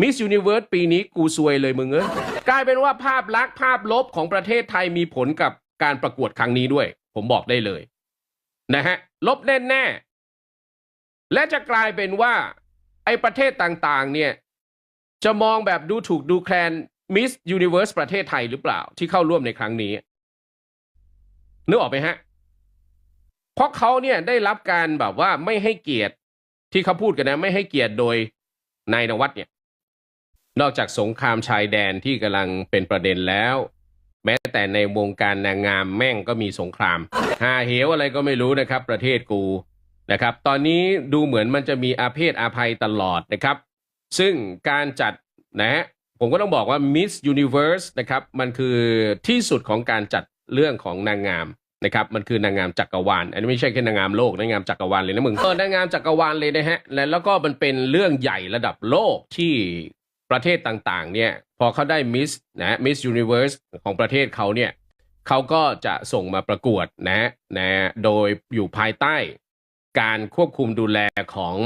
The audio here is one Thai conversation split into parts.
มิสยูนิเวิร์สปีนี้กูซวยเลยมึงเอ้ยกลายเป็นว่าภาพลักษณ์ภาพลบของประเทศไทยมีผลกับการประกวดครั้งนี้ด้วย ผมบอกได้เลย นะฮะ ลบแน่แน่และจะกลายเป็นว่า ไอ้ประเทศต่างๆ เนี่ย จะมองแบบดูถูกดูแคลนมิสยูนิเวิร์สประเทศไทยหรือเปล่า ที่เข้าร่วมในครั้งนี้นึกออกไหมฮะ เพราะเขาเนี่ยได้รับการแบบว่าไม่ให้เกียรติที่เขาพูดกันนะ ไม่ให้เกียรติโดยนายนวัดเนี่ย นอกจากสงครามชายแดนที่กำลังเป็นประเด็นแล้ว แม้แต่ในวงการนางงามแม่งก็มีสงครามหาเหวอะไรก็ไม่รู้นะครับ ประเทศกูนะครับ ตอนนี้ดูเหมือนมันจะมีอาเพศอาภัยตลอดนะครับ ซึ่งการจัดนะฮะผมก็ต้องบอกว่า Miss Universe นะครับ มันคือที่สุดของการจัดเรื่องของนางงามนะครับ มันคือนางงามจักรวาล อันนี้ไม่ใช่แค่นางงามโลก นางงามจักรวาลเลยนะมึง เออ นางงามจักรวาลเลยนะฮะ และแล้วก็มันเป็นเรื่องใหญ่ระดับโลกที่ ประเทศต่างๆเนี่ยพอเขาได้ Miss นะ Miss Universe ของประเทศเขาเนี่ยเขาก็จะส่งมาประกวดนะนะโดยอยู่ภายใต้การควบคุมดูแลของ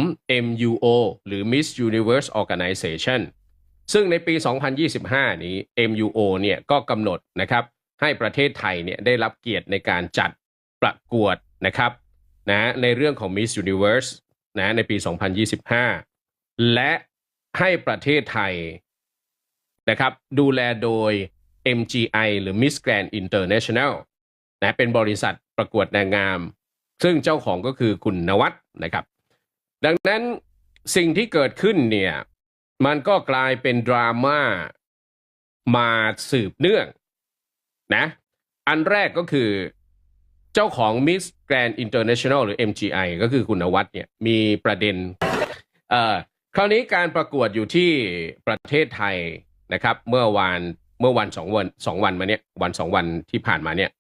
MUO หรือ Miss Universe Organization ซึ่งในปี 2025 นี้ MUO เนี่ยก็กำหนดนะครับให้ประเทศไทยเนี่ยได้รับเกียรติในการจัดประกวดนะครับนะในเรื่องของ Miss Universe นะในปี 2025 และ ให้ประเทศไทยนะครับดูแลโดย MGI หรือ Miss Grand International นะเป็นบริษัทประกวดนางงาม ซึ่งเจ้าของก็คือคุณนวัดนะครับ ดังนั้นสิ่งที่เกิดขึ้นเนี่ยมันก็กลายเป็นดราม่ามาสืบเนื่องนะอันแรกก็คือเจ้าของ Miss Grand International หรือ MGI ก็คือคุณนวัดเนี่ยมีประเด็นเอ่อ คราวนี้การประกวดอยู่ที่ประเทศไทยนะครับ เมื่อวานเมื่อวันสองวันสองวันมาเนี่ยวันสองวันที่ผ่านมาเนี่ย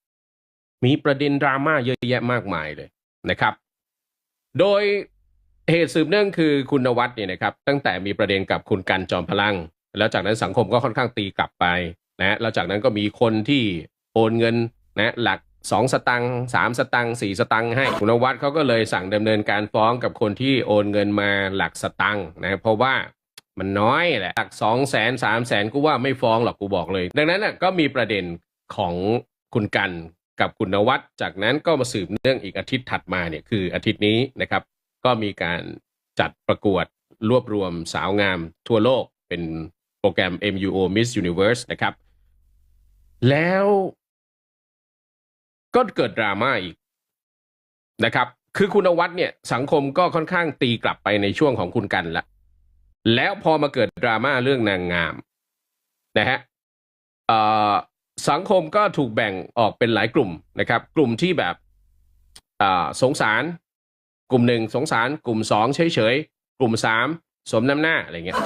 มีประเด็นดราม่าเยอะแยะมากมายเลยนะครับ โดยเหตุสืบเนื่องคือคุณนวัดเนี่ยนะครับตั้งแต่มีประเด็นกับคุณกันจอมพลัง แล้วจากนั้นสังคมก็ค่อนข้างตีกลับไปนะแล้วจากนั้นก็มีคนที่โอนเงินนะหลัก สองสตังค์สามสตังค์สี่สตังค์ให้คุณนวัดเขาก็เลยสั่งดำเนินการฟ้องกับคนที่โอนเงินมาหลักสตังค์นะเพราะว่ามันน้อยแหละหลักสองแสนสามแสนกูว่าไม่ฟ้องหรอกกูบอกเลย ดังนั้นน่ะก็มีประเด็นของคุณกันกับคุณนวัดจากนั้นก็มาสืบเนื่องอีกอาทิตย์ถัดมาเนี่ยคืออาทิตย์นี้นะครับ ก็มีการจัดประกวดรวบรวมสาวงามทั่วโลกเป็นโปรแกรม MUO Miss Universe นะครับ แล้ว ก็เกิดดราม่าอีกนะครับ คือคุณวัดเนี่ยสังคมก็ค่อนข้างตีกลับไปในช่วงของคุณกันละแล้วพอมาเกิดดราม่าเรื่องนางงามนะฮะสังคมก็ถูกแบ่งออกเป็นหลายกลุ่มนะครับ กลุ่มที่แบบสงสาร กลุ่มหนึ่งสงสาร กลุ่มสองเฉยๆ กลุ่มสามสมน้ำหน้าอะไรเงี้ย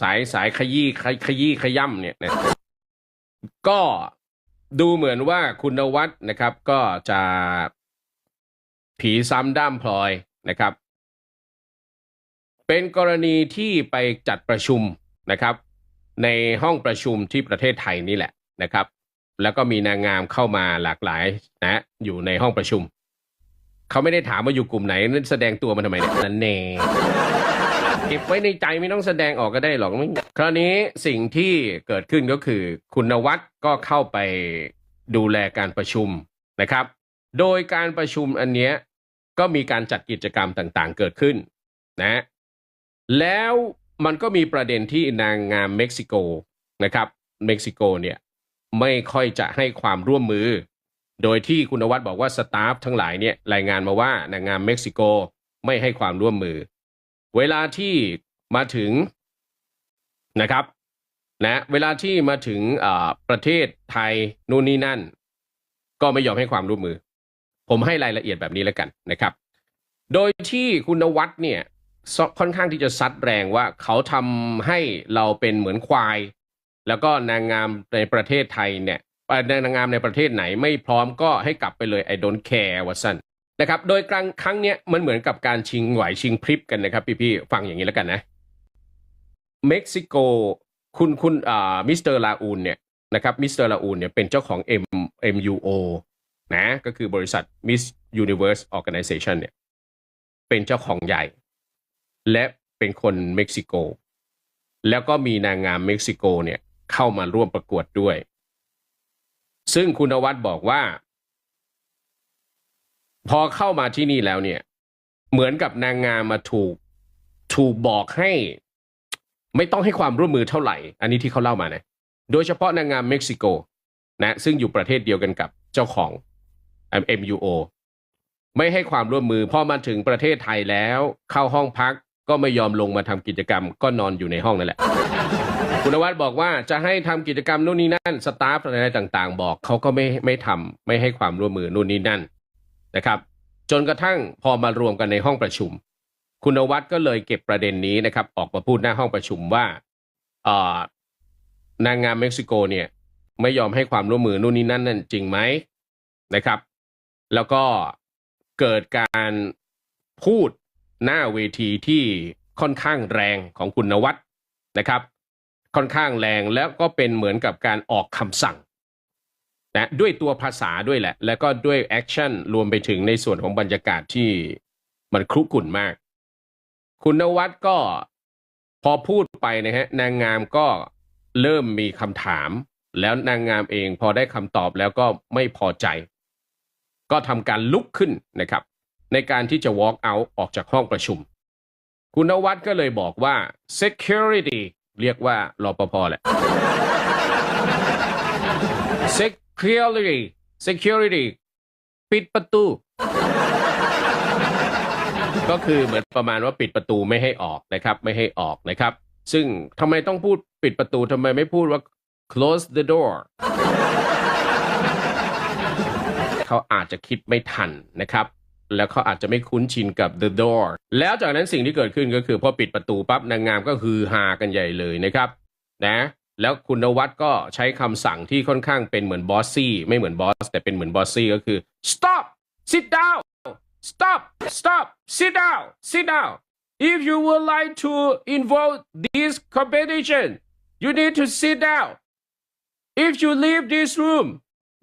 สายสายขยี้ขยขยี้ขย่ำเนี่ยนะ ก็ดูเหมือนว่าคุณนวัดนะครับก็จะผีซ้ำด้ามพลอยนะครับ เป็นกรณีที่ไปจัดประชุมนะครับ ในห้องประชุมที่ประเทศไทยนี่แหละนะครับ แล้วก็มีนางงามเข้ามาหลากหลายนะอยู่ในห้องประชุม เขาไม่ได้ถามว่าอยู่กลุ่มไหนนั่นแสดงตัวมาทำไมเนี่ยนั่นเน่ เก็บไว้ในใจไม่ต้องแสดงออกก็ได้หรอกไม่คราวนี้สิ่งที่เกิดขึ้นก็คือคุณนวัดก็เข้าไปดูแลการประชุมนะครับ โดยการประชุมอันเนี้ยก็มีการจัดกิจกรรมต่างๆ เกิดขึ้นนะแล้วมันก็มีประเด็นที่นางงามเม็กซิโกนะครับเม็กซิโกเนี่ยไม่ค่อยจะให้ความร่วมมือ โดยที่คุณวัดบอกว่าสตาฟทั้งหลายเนี่ยรายงานมาว่านางงามเม็กซิโกไม่ให้ความร่วมมือ เวลาที่มาถึงนะครับนะเวลาที่มาถึงประเทศไทยนู่นนี่นั่น ก็ไม่ยอมให้ความร่วมมือ ผมให้รายละเอียดแบบนี้แล้วกันนะครับ โดยที่คุณวัดเนี่ยค่อนข้างที่จะซัดแรงว่าเขาทำให้เราเป็นเหมือนควาย แล้วก็นางงามในประเทศไทยเนี่ยนางงามในประเทศไหนไม่พร้อมก็ให้กลับไปเลยไอ้โดนแคร์วัสัน นะครับ โดยครั้งครั้งเนี้ยมันเหมือนกับการชิงไหวชิงพริบกันนะครับ พี่ๆฟังอย่างนี้แล้วกันนะ เม็กซิโกคุณคุณอ่ามิสเตอร์ลาอูนเนี่ยนะครับมิสเตอร์ลาอูนเนี่ยเป็นเจ้าของ M MUO นะก็คือบริษัท Miss Universe Organization เนี่ยเป็นเจ้าของใหญ่ และเป็นคนเม็กซิโก แล้วก็มีนางงามเม็กซิโกเนี่ยเข้ามาร่วมประกวดด้วย ซึ่งคุณวัดบอกว่า พอเข้ามาที่นี่แล้วเนี่ย เหมือนกับนางงามมาถูกถูกบอกให้ ไม่ต้องให้ความร่วมมือเท่าไหร่ อันนี้ที่เขาเล่ามานะโดยเฉพาะนางงามเม็กซิโกนะซึ่งอยู่ประเทศเดียวกันกับเจ้าของ MUO ไม่ให้ความร่วมมือพอมาถึงประเทศไทยแล้ว เข้าห้องพักก็ไม่ยอมลงมาทำกิจกรรม ก็นอนอยู่ในห้องนั่นแหละ คุณวัดบอกว่าจะให้ทำกิจกรรมนู่นนี่นั่น สตาฟอะไรต่าง ๆ บอกเขาก็ไม่ไม่ทำไม่ให้ความร่วมมือนู่นนี่นั่น นะครับ จนกระทั่งพอมารวมกันในห้องประชุม คุณวัดก็เลยเก็บประเด็นนี้นะครับ ออกมาพูดหน้าห้องประชุมว่าเอ่อนางงามเม็กซิโกเนี่ยไม่ยอมให้ความร่วมมือนู่นนี่นั่นนั่นจริงไหมนะครับ แล้วก็เกิดการพูดหน้าเวทีที่ค่อนข้างแรงของคุณนวัดนะครับ ค่อนข้างแรงแล้วก็เป็นเหมือนกับการออกคำสั่ง นะด้วยตัวภาษาด้วยแหละ แล้วก็ด้วยแอคชั่นรวมไปถึงในส่วนของบรรยากาศที่มันครุกรุ่นมาก คุณนวัดก็พอพูดไปนะฮะนางงามก็เริ่มมีคำถาม แล้วนางงามเองพอได้คำตอบแล้วก็ไม่พอใจ ก็ทำการลุกขึ้นนะครับ ในการที่จะ walk out ออกจากห้องประชุม คุณนวัดก็เลยบอกว่า security เรียกว่ารปภแหละ security security ปิดประตู ก็คือเหมือนประมาณว่าปิดประตูไม่ให้ออกนะครับ ไม่ให้ออกนะครับ ซึ่งทำไมต้องพูดปิดประตูทำไมไม่พูดว่า close the door เขาอาจจะคิดไม่ทันนะครับ แล้วเขาอาจจะไม่คุ้นชินกับ the door แล้วจากนั้นสิ่งที่เกิดขึ้นก็คือพอปิดประตูปั๊บนางงามก็คือฮากันใหญ่เลยนะครับ นะ แล้วคุณนวัดก็ใช้คำสั่งที่ค่อนข้างเป็นเหมือนบอสซี่ไม่เหมือนบอสแต่เป็นเหมือนบอสซี่ก็คือ stop sit down stop stop sit down sit down if you would like to involve this competition you need to sit down if you leave this room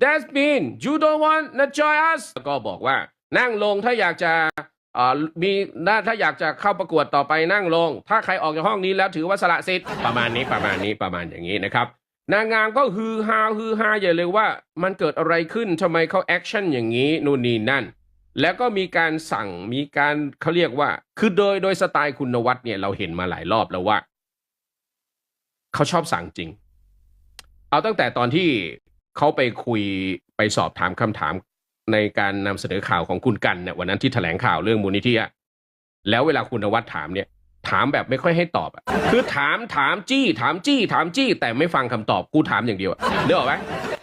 that mean you don't want to join us ก็บอกว่านั่งลงถ้าอยากจะ มีน่าถ้าอยากจะเข้าประกวดต่อไปนั่งลง ถ้าใครออกจากห้องนี้แล้วถือว่าสละสิทธิ์ประมาณนี้ประมาณนี้ประมาณอย่างนี้นะครับนางงามก็ฮือฮาฮือฮาใหญ่เลยว่า มันเกิดอะไรขึ้นทำไมเขาแอคชั่นอย่างนี้นู่นนี่นั่น แล้วก็มีการสั่งมีการเขาเรียกว่า คือโดยโดยสไตล์คุณวัดเนี่ยเราเห็นมาหลายรอบแล้วว่าเขาชอบสั่งจริง เอาตั้งแต่ตอนที่เขาไปคุยไปสอบถามคำถาม ในการนำเสนอข่าวของคุณกันเนี่ยวันนั้นที่แถลงข่าวเรื่องมูลนิธิอะแล้วเวลาคุณนวัดถามเนี่ยถามแบบไม่ค่อยให้ตอบอะคือถามถามจี้ ถามจี้ ถามจี้ แต่ไม่ฟังคำตอบกูถามอย่างเดียวเดี๋ยวไหม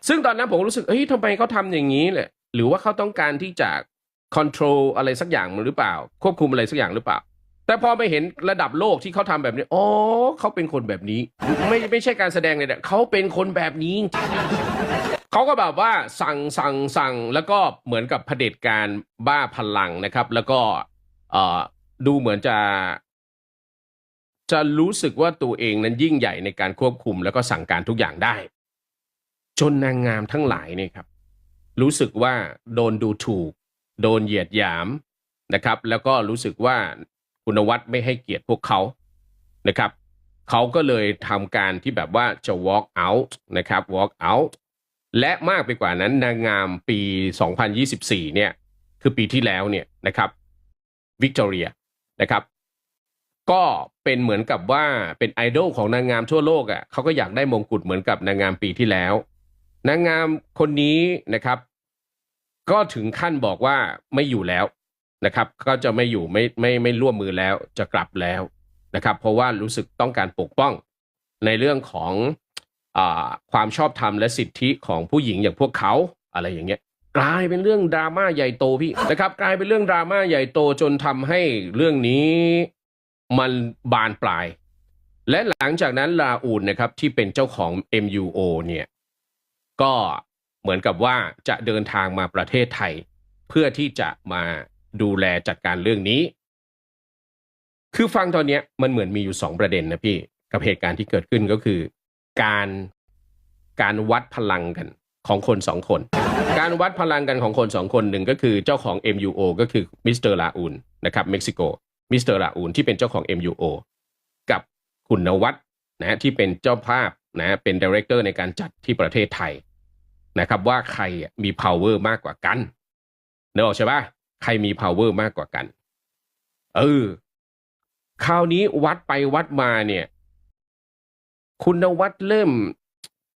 ซึ่งตอนนั้นผมรู้สึกเฮ้ยทำไมเขาทำอย่างนี้เลยหรือว่าเขาต้องการที่จะคอนโทรลอะไรสักอย่างหรือเปล่า ควบคุมอะไรสักอย่างหรือเปล่า แต่พอไปเห็นระดับโลกที่เขาทำแบบนี้อ๋อเขาเป็นคนแบบนี้ ไม่ไม่ใช่การแสดงเลยนะเขาเป็นคนแบบนี้ เขาก็แบบว่าสั่งสั่งสั่งแล้วก็เหมือนกับเผด็จการบ้าพลังนะครับ แล้วก็เอ่อดูเหมือนจะ จะรู้สึกว่าตัวเองนั้นยิ่งใหญ่ในการควบคุม แล้วก็สั่งการทุกอย่างได้ จนนางงามทั้งหลายเนี่ยครับ รู้สึกว่าโดนดูถูก โดนเหยียดหยามนะครับ แล้วก็รู้สึกว่าคุณวัฒน์ไม่ให้เกียรติพวกเขานะครับเขาก็เลยทำการที่แบบว่าจะ walk out นะครับ walk out และมากไปกว่านั้นนางงามปี 2024 เนี่ย คือปีที่แล้วเนี่ยนะครับวิกตอเรียนะครับ ก็เป็นเหมือนกับว่าเป็นไอดอลของนางงามทั่วโลกอะ่ะเขาก็อยากได้มงกุฎเหมือนกับนางงามปีที่แล้ว นางงามคนนี้นะครับ ก็ถึงขั้นบอกว่าไม่อยู่แล้วนะครับ ก็จะไม่อยู่ไม่ไม่ไม่ร่วมมือแล้วจะกลับแล้วนะครับ เพราะว่ารู้สึกต้องการปกป้องในเรื่องของ ความชอบธรรมและสิทธิของผู้หญิงอย่างพวกเขาอะไรอย่างเงี้ยกลายเป็นเรื่องดราม่าใหญ่โตพี่นะครับ กลายเป็นเรื่องดราม่าใหญ่โตจนทำให้เรื่องนี้มันบานปลาย และหลังจากนั้นลาอูนนะครับที่เป็นเจ้าของ MUO เนี่ยก็เหมือนกับว่าจะเดินทางมาประเทศไทย เพื่อที่จะมาดูแลจัดการเรื่องนี้ คือฟังตอนนี้มันเหมือนมีอยู่สองประเด็นนะพี่ กับเหตุการณ์ที่เกิดขึ้นก็คือ การการวัดพลังกันของคนสองคน การวัดพลังกันของคนสองคนหนึ่งก็คือเจ้าของ MUO ก็คือมิสเตอร์ลาอูนนะครับเม็กซิโกมิสเตอร์ราอูนที่เป็นเจ้าของ MUO กับคุณนวัดนะที่เป็นเจ้าภาพนะเป็นดีเรคเตอร์ในการจัดที่ประเทศไทยนะครับว่าใครมี power มากกว่ากันนึกออกใช่ปะใครมี power มากกว่ากัน เออ คราวนี้วัดไปวัดมาเนี่ย คุณนวัดเริ่ม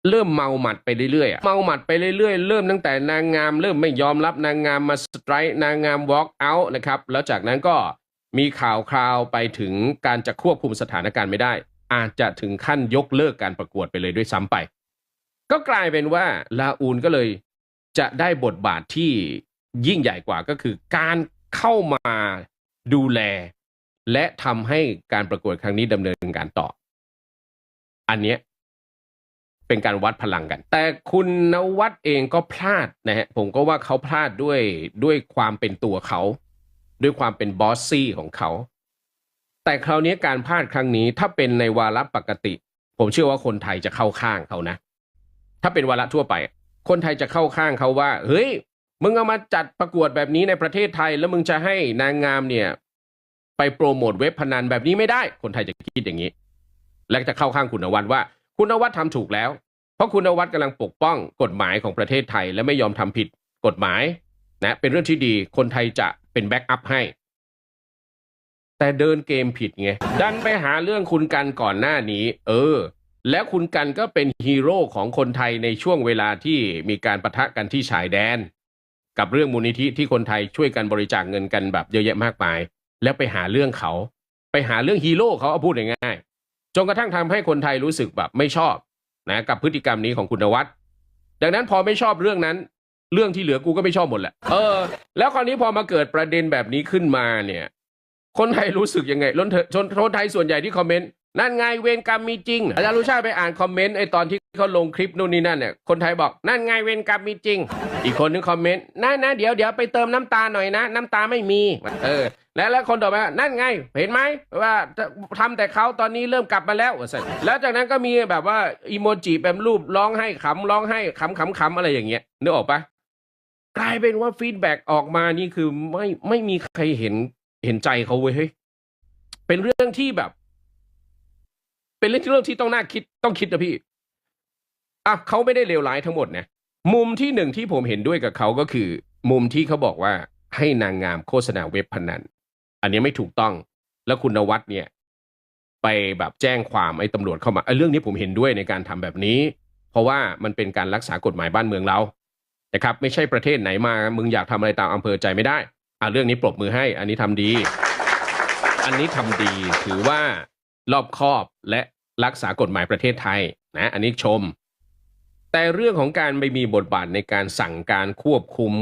เริ่มเมาหมัดไปเรื่อยๆอะเมาหมัดไปเรื่อยๆ เริ่มตั้งแต่นางงาม เริ่มไม่ยอมรับนางงามมาสไตร์นางงาม walk out นะครับ แล้วจากนั้นก็มีข่าวคราวไปถึงการจะควบคุมสถานการณ์ไม่ได้ อาจจะถึงขั้นยกเลิกการประกวดไปเลยด้วยซ้ำไป ก็กลายเป็นว่าลาอูนก็เลยจะได้บทบาทที่ยิ่งใหญ่กว่าก็คือ การเข้ามาดูแล และทำให้การประกวดครั้งนี้ดำเนินการต่อ อันเนี้ยเป็นการวัดพลังกัน แต่คุณนวัดเองก็พลาดนะฮะผมก็ว่าเขาพลาดด้วยด้วยความเป็นตัวเขา ด้วยความเป็นบอสซี่ของเขา แต่คราวนี้การพลาดครั้งนี้ถ้าเป็นในวาระปกติ ผมเชื่อว่าคนไทยจะเข้าข้างเขานะ ถ้าเป็นวาระทั่วไป คนไทยจะเข้าข้างเขาว่า เฮ้ย มึงเอามาจัดประกวดแบบนี้ในประเทศไทย แล้วมึงจะให้นางงามเนี่ย ไปโปรโมทเว็บพนันแบบนี้ไม่ได้ คนไทยจะคิดอย่างนี้ และจะเข้าข้างคุณนวัดว่า คุณนวัดทำถูกแล้ว เพราะคุณนวัดกำลังปกป้องกฎหมายของประเทศไทย และไม่ยอมทำผิดกฎหมายนะเป็นเรื่องที่ดีคนไทยจะเป็นแบ็กอัพให้ แต่เดินเกมผิดไงดันไปหาเรื่องคุณกันก่อนหน้านี้ เออ แล้วคุณกันก็เป็นฮีโร่ของคนไทยในช่วงเวลาที่มีการประทะกันที่ชายแดน กับเรื่องมูลนิธิที่คนไทยช่วยกันบริจาคเงินกันแบบเยอะแยะมากมาย แล้วไปหาเรื่องเขา ไปหาเรื่องฮีโร่เขาเอาพูดง่าย จนกระทั่งทำให้คนไทยรู้สึกแบบไม่ชอบนะกับพฤติกรรมนี้ของคุณนวัดดังนั้นพอไม่ชอบเรื่องนั้น เรื่องที่เหลือกูก็ไม่ชอบหมดแหละเออ แล้วคราวนี้พอมาเกิดประเด็นแบบนี้ขึ้นมาเนี่ย คนไทยรู้สึกยังไงล้นเถอะชนคนไทยส่วนใหญ่ที่คอมเมนต์นั่นไงเวรกรรมมีจริงอาจารย์รู้ชาไปอ่านคอมเมนต์ไอตอนที่เขาลงคลิปนู่นนี่นั่นเนี่ยคนไทยบอกนั่นไงเวรกรรมมีจริง อีกคนนึงคอมเมนต์นั่นนะเดี๋ยวเดี๋ยวไปเติมน้ำตาหน่อยนะ น้ำตาไม่มีเออ แล้วแล้วคนต่อมานั่นไง เห็นไหมว่าทำแต่เขาตอนนี้เริ่มกลับมาแล้วแล้วจากนั้นก็มีแบบว่าอีโมจิแบบรูปร้องให้ขำร้องให้ขำขำขำอะไรอย่างเงี้ยนึกออกปะกลายเป็นว่าฟีดแบ็กออกมานี่คือไม่ไม่มีใครเห็นเห็นใจเขาเว้ยเฮ้ยเป็นเรื่องที่แบบ เป็นเรื่องที่เรื่องที่ต้องน่าคิดต้องคิดนะพี่อะเขาไม่ได้เลวร้ายทั้งหมดนะมุมที่หนึ่งที่ผมเห็นด้วยกับเขาก็คือ มุมที่เขาบอกว่าให้นางงามโฆษณาเว็บพนัน อันนี้ไม่ถูกต้อง แล้วคุณนวัดเนี่ย ไปแบบแจ้งความไอ้ตำรวจเข้ามาไอ้เรื่องนี้ผมเห็นด้วยในการทำแบบนี้ เพราะว่ามันเป็นการรักษากฎหมายบ้านเมืองเรานะครับ ไม่ใช่ประเทศไหนมา มึงอยากทำอะไรตามอำเภอใจไม่ได้อะเรื่องนี้ปรบมือให้ อันนี้ทำดี อันนี้ทำดีถือว่ารอบคอบและรักษากฎหมายประเทศไทยนะอันนี้ชม แต่เรื่องของการไปมีบทบาทในการสั่งการควบคุม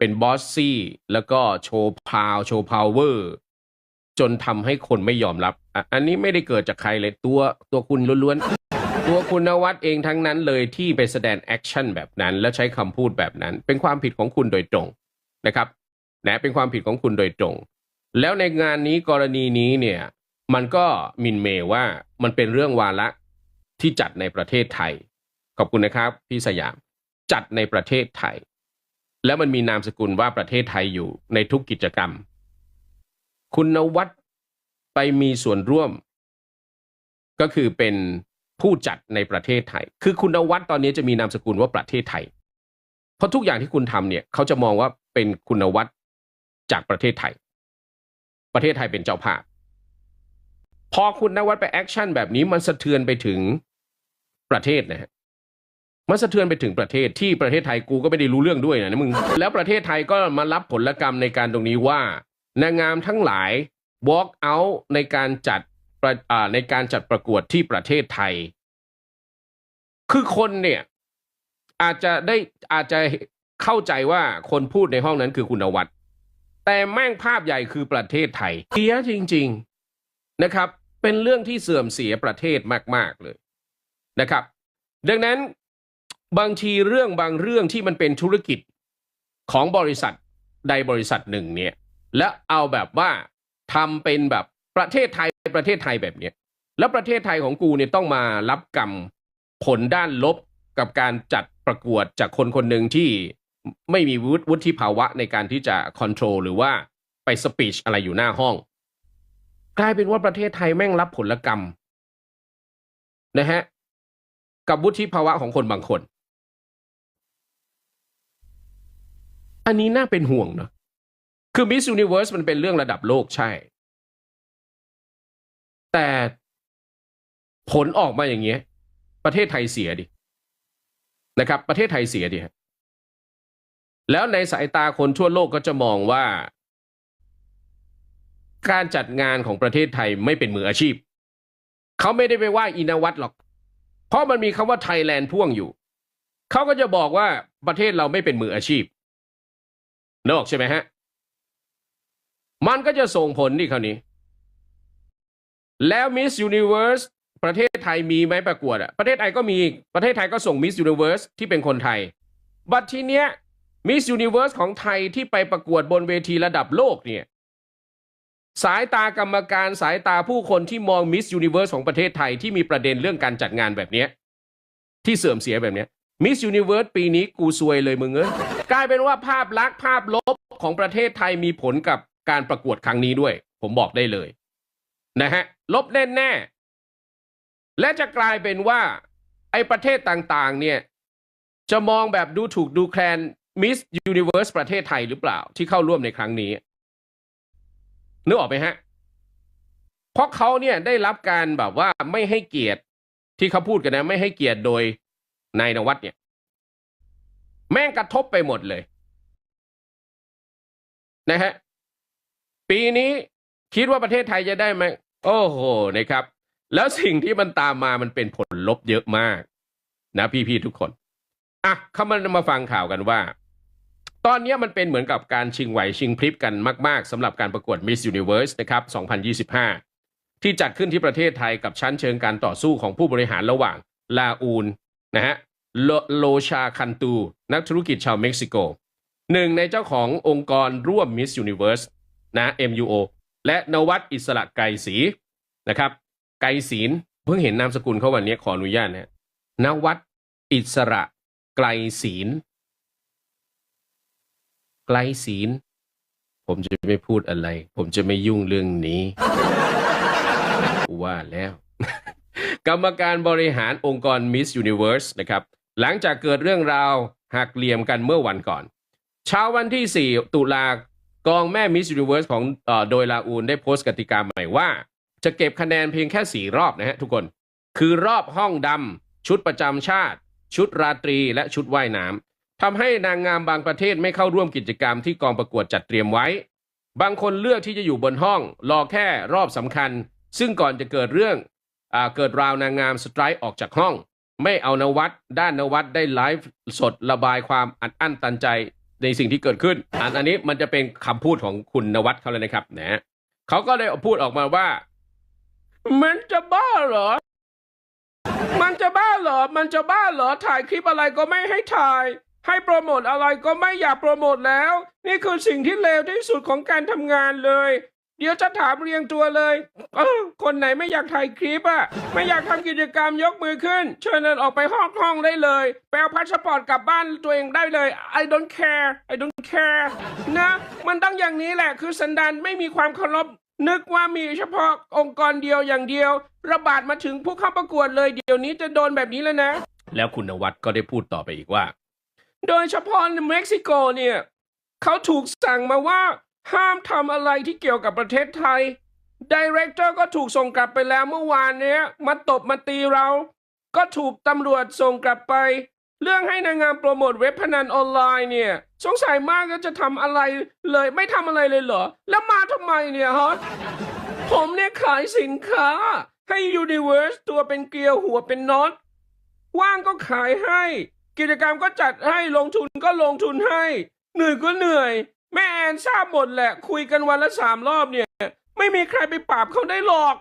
เป็นบอสซี่ แล้วก็โชว์พาวโชว์พาวเวอร์ จนทำให้คนไม่ยอมรับอะอันนี้ไม่ได้เกิดจากใครเลยตัวตัวคุณล้วนๆ ตัวคุณนวัดเองทั้งนั้นเลยที่ไปแสดงแอคชั่นแบบนั้น แล้วใช้คำพูดแบบนั้น เป็นความผิดของคุณโดยตรงนะครับนะเป็นความผิดของคุณโดยตรง แล้วในงานนี้กรณีนี้เนี่ยมันก็มินเมว่ามันเป็นเรื่องวาระที่จัดในประเทศไทย ขอบคุณนะครับ พี่สยามจัดในประเทศไทย แล้วมันมีนามสกุลว่าประเทศไทยอยู่ในทุกกิจกรรม คุณนวัดไปมีส่วนร่วม ก็คือเป็นผู้จัดในประเทศไทย คือคุณนวัดตอนนี้จะมีนามสกุลว่าประเทศไทย เพราะทุกอย่างที่คุณทำเนี่ย เขาจะมองว่าเป็นคุณวัดจากประเทศไทย ประเทศไทยเป็นเจ้าภาพ พอคุณนวัดไปแอคชั่นแบบนี้มันสะเทือนไปถึงประเทศนะฮะ มันสะเทือนไปถึงประเทศที่ประเทศไทยกูก็ไม่ได้รู้เรื่องด้วยนะมึง แล้วประเทศไทยก็มารับผลกรรมในการตรงนี้ว่านางงามทั้งหลาย walk out ในการจัดประในการจัดประกวดที่ประเทศไทย คือคนเนี่ยอาจจะได้อาจจะเข้าใจว่าคนพูดในห้องนั้นคือคุณวัดแต่แม่งภาพใหญ่คือประเทศไทยเสียจริง ๆนะครับ เป็นเรื่องที่เสื่อมเสียประเทศมาก ๆเลยนะครับ ดังนั้น บางทีเรื่องบางเรื่องที่มันเป็นธุรกิจของบริษัทใดบริษัทหนึ่งเนี่ย และเอาแบบว่าทำเป็นแบบประเทศไทยประเทศไทยแบบเนี้ยแล้วประเทศไทยของกูเนี่ยต้องมารับกรรมผลด้านลบกับการจัดประกวดจากคนคนหนึ่งที่ไม่มีวุฒิวุฒิภาวะในการที่จะคอนโทรลหรือว่าไปสปีชอะไรอยู่หน้าห้อง กลายเป็นว่าประเทศไทยแม่งรับผลกรรมนะฮะกับวุฒิภาวะของคนบางคน อันนี้น่าเป็นห่วงเนอะคือ Miss Universe มันเป็นเรื่องระดับโลกใช่ แต่ผลออกมาอย่างเงี้ย ประเทศไทยเสียดินะครับ ประเทศไทยเสียดิฮะแล้วในสายตาคนทั่วโลกก็จะมองว่า การจัดงานของประเทศไทยไม่เป็นมืออาชีพ เขาไม่ได้ไปว่าอินวัตหรอก เพราะมันมีคำว่าไทยแลนด์พ่วงอยู่ เขาก็จะบอกว่าประเทศเราไม่เป็นมืออาชีพ นึกออกใช่ไหมฮะ มันก็จะส่งผลที่คราวนี้ แล้ว Miss Universe ประเทศไทยมีไหมประกวดอะประเทศไทยก็มีประเทศไทยก็ส่ง Miss Universe ที่เป็นคนไทย บัดทีเนี้ย Miss Universe ของไทยที่ไปประกวดบนเวทีระดับโลกเนี่ย สายตากรรมการสายตาผู้คนที่มอง Miss Universe ของประเทศไทยที่มีประเด็นเรื่องการจัดงานแบบเนี้ยที่เสื่อมเสียแบบเนี้ย Miss Universe ปีนี้กูซวยเลยมึงเอ้ย กลายเป็นว่าภาพลักษณ์ภาพลบของประเทศไทยมีผลกับการประกวดครั้งนี้ด้วย ผมบอกได้เลยนะฮะลบแน่ๆและจะกลายเป็นว่า ไอ้ประเทศต่างๆ เนี่ย จะมองแบบดูถูกดูแคลน Miss Universe ประเทศไทยหรือเปล่า ที่เข้าร่วมในครั้งนี้นึกออกไหมฮะ เพราะเขาเนี่ยได้รับการแบบว่าไม่ให้เกียรติที่เขาพูดกันนะ ไม่ให้เกียรติโดยนายนวัดเนี่ย แม่งกระทบไปหมดเลยนะฮะปีนี้คิดว่าประเทศไทยจะได้ไหมโอ้โหนะครับ แล้วสิ่งที่มันตามมามันเป็นผลลบเยอะมาก นะ พี่ๆทุกคนอะเขามามาฟังข่าวกันว่า ตอนนี้มันเป็นเหมือนกับการชิงไหวชิงพริบกันมาก ๆสำหรับการประกวด Miss Universe นะครับ 2025 ที่จัดขึ้นที่ประเทศไทยกับชั้นเชิงการต่อสู้ของผู้บริหารระหว่างลาอูนนะฮะ โลชาคันตู นักธุรกิจชาวเม็กซิโกหนึ่งในเจ้าขององค์กรร่วม Miss Universe นะ MUO และนวัดอิสระไกรศรีนะครับ ไกรศีลเพิ่งเห็นนามสกุลเขาวันนี้ขออนุญาตนะนวัดอิสระไกรศีลไกลศีลผมจะไม่พูดอะไร ผมจะไม่ยุ่งเรื่องนี้ว่าแล้ว กรรมการบริหารองค์กร Miss Universe นะครับ หลังจากเกิดเรื่องราวหักเหลี่ยมกันเมื่อวันก่อน เช้าวันที่ 4 ตุลากองแม่ Miss Universe ของโดยลาอูนได้โพสต์กติกาใหม่ว่า จะเก็บคะแนนเพียงแค่ 4 รอบนะฮะทุกคน คือรอบห้องดำชุดประจำชาติ ชุดราตรีและชุดว่ายน้ำทำให้นางงามบางประเทศไม่เข้าร่วมกิจกรรมที่กองประกวดจัดเตรียมไว้ บางคนเลือกที่จะอยู่บนห้อง รอแค่รอบสำคัญ ซึ่งก่อนจะเกิดเรื่องอเกิดราวนางงามสไตร์ออกจากห้อง ไม่เอานวัดด้านนวัดได้ไลฟ์สดระบายความอัดอั้นตันใจในสิ่งที่เกิดขึ้น อันอันนี้มันจะเป็นคำพูดของคุณนวัดเขาเลยนะครับนะเขาก็เลยพูดออกมาว่า มันจะบ้าเหรอ มันจะบ้าเหรอ มันจะบ้าเหรอ ถ่ายคลิปอะไรก็ไม่ให้ถ่าย ให้โปรโมทอะไรก็ไม่อยากโปรโมทแล้ว นี่คือสิ่งที่เลวที่สุดของการทำงานเลย เดี๋ยวจะถามเรียงตัวเลยเออคนไหนไม่อยากถ่ายคลิปอะไม่อยากทำกิจกรรมยกมือขึ้น เชิญเดินออกไปห้องห้องได้เลยไปเอาพาสปอร์ตกลับบ้านตัวเองได้เลย I don't care I don't care นะ มันต้องอย่างนี้แหละคือสันดานไม่มีความเคารพนึกว่ามีเฉพาะองค์กรเดียวอย่างเดียว ระบาดมาถึงผู้เข้าประกวดเลยเดี๋ยวนี้จะโดนแบบนี้แล้วนะ แล้วคุณนวัดก็ได้พูดต่อไปอีกว่า โดยเฉพาะในเม็กซิโกเนี่ย เขาถูกสั่งมาว่า ห้ามทำอะไรที่เกี่ยวกับประเทศไทยดีเรคเตอร์ก็ถูกส่งกลับไปแล้วเมื่อวานเนี้ยมาตบมาตีเรา ก็ถูกตำรวจส่งกลับไป เรื่องให้นางงามโปรโมทเว็บพนันออนไลน์เนี่ย สงสัยมากก็จะทำอะไรเลย ไม่ทำอะไรเลยเหรอ แล้วมาทำไมเนี่ยฮะผมเนี่ยขายสินค้า ให้ Universe ตัวเป็นเกลียวหัวเป็นน็อตว่างก็ขายให้ กิจกรรมก็จัดให้ลงทุนก็ลงทุนให้ เหนื่อยก็เหนื่อย แม่แอนทราบหมดแหละ คุยกันวันละสามรอบเนี่ย ไม่มีใครไปปราบเขาได้หรอก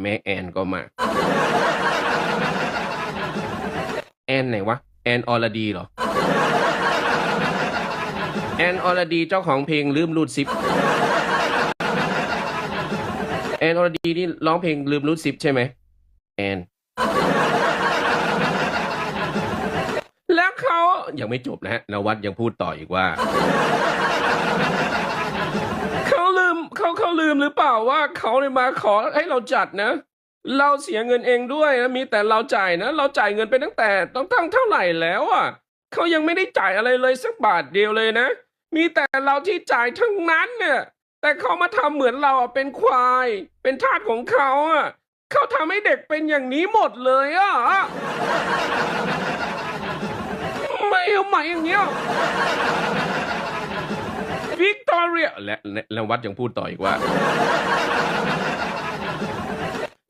แม่แอนก็มา แอนไหนวะ แอนออรดีเหรอ แอนออรดีเจ้าของเพลงลืมรูดซิป แอนอรดีนี่ร้องเพลงลืมรูดซิปใช่ไหมแอน แล้ว เขายังไม่จบนะฮะนวัดยังพูดต่ออีกว่า เขาลืมเขาเขาลืมหรือเปล่าว่าเขาเนี่ยมาขอให้เราจัดนะ เราเสียเงินเองด้วยนะมีแต่เราจ่ายนะ เราจ่ายเงินไปตั้งแต่ต้องตั้งเท่าไหร่แล้วอะเขายังไม่ได้จ่ายอะไรเลยสักบาทเดียวเลยนะ มีแต่เราที่จ่ายทั้งนั้นเนี่ยแต่เขามาทำเหมือนเราเป็นควาย เป็นทาสของเขาอะเขาทำให้เด็กเป็นอย่างนี้หมดเลยอะ เอาใหม่อย่างเงี้ยวิกตอเรียและและแล้ววัดยังพูดต่ออีกว่า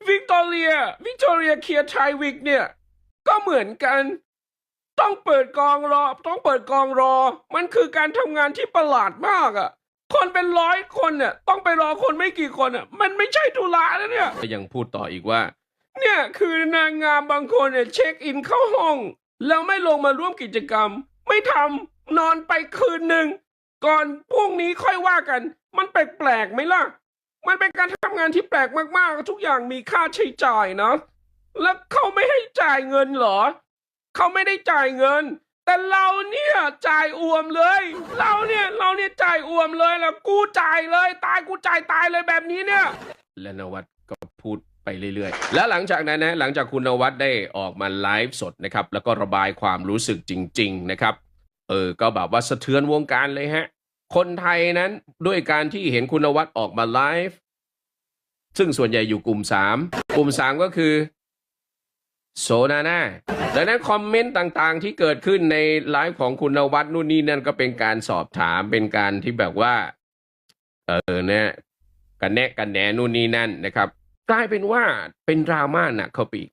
วิกตอเรียวิกตอเรียเคียร์ชัยวิกเนี่ย ก็เหมือนกัน ต้องเปิดกองรอ ต้องเปิดกองรอ มันคือการทำงานที่ประหลาดมากอะ่ะคนเป็นร้อยคนเนี่ย ต้องไปรอคนไม่กี่คนอะ่ะ มันไม่ใช่ธุระนะเนี่ยยังพูดต่ออีกว่า เนี่ยคือนางงามบางคนเนี่ยเช็คอินเข้าห้อง แล้วไม่ลงมาร่วมกิจกรรม ไม่ทำนอนไปคืนหนึ่ง ก่อนพรุ่งนี้ค่อยว่ากัน มันแปลกๆไหมล่ะ มันเป็นการทำงานที่แปลกมากๆ ทุกอย่างมีค่าใช้จ่ายนะ แล้วเขาไม่ให้จ่ายเงินเหรอ เขาไม่ได้จ่ายเงิน แต่เราเนี่ยจ่ายอวมเลย เราเนี่ยเราเนี่ยจ่ายอวมเลยแล้วกูจ่ายเลย ตายกูจ่ายตายเลยแบบนี้เนี่ย และนวัดก็พูด ไปเรื่อยๆ แล้วหลังจากนั้นนะหลังจากคุณนวัดได้ออกมาไลฟ์สดนะครับแล้วก็ระบายความรู้สึกจริง ๆ นะครับเออก็แบบว่าสะเทือนวงการเลยฮะ คนไทยนั้นด้วยการที่เห็นคุณนวัดออกมาไลฟ์ซึ่งส่วนใหญ่อยู่กลุ่ม 3 กลุ่ม 3 ก็คือโซนาน่าดังนั้นคอมเมนต์ต่างๆ ที่เกิดขึ้นในไลฟ์ของคุณนวัดนู่นนี่นั่นก็เป็นการสอบถามเป็นการที่แบบว่า เออเนี่ยกันแนะกันแหนนู่นนี่นั่นนะครับ กลายเป็นว่าเป็นดราม่าหนักเข้าไปอีก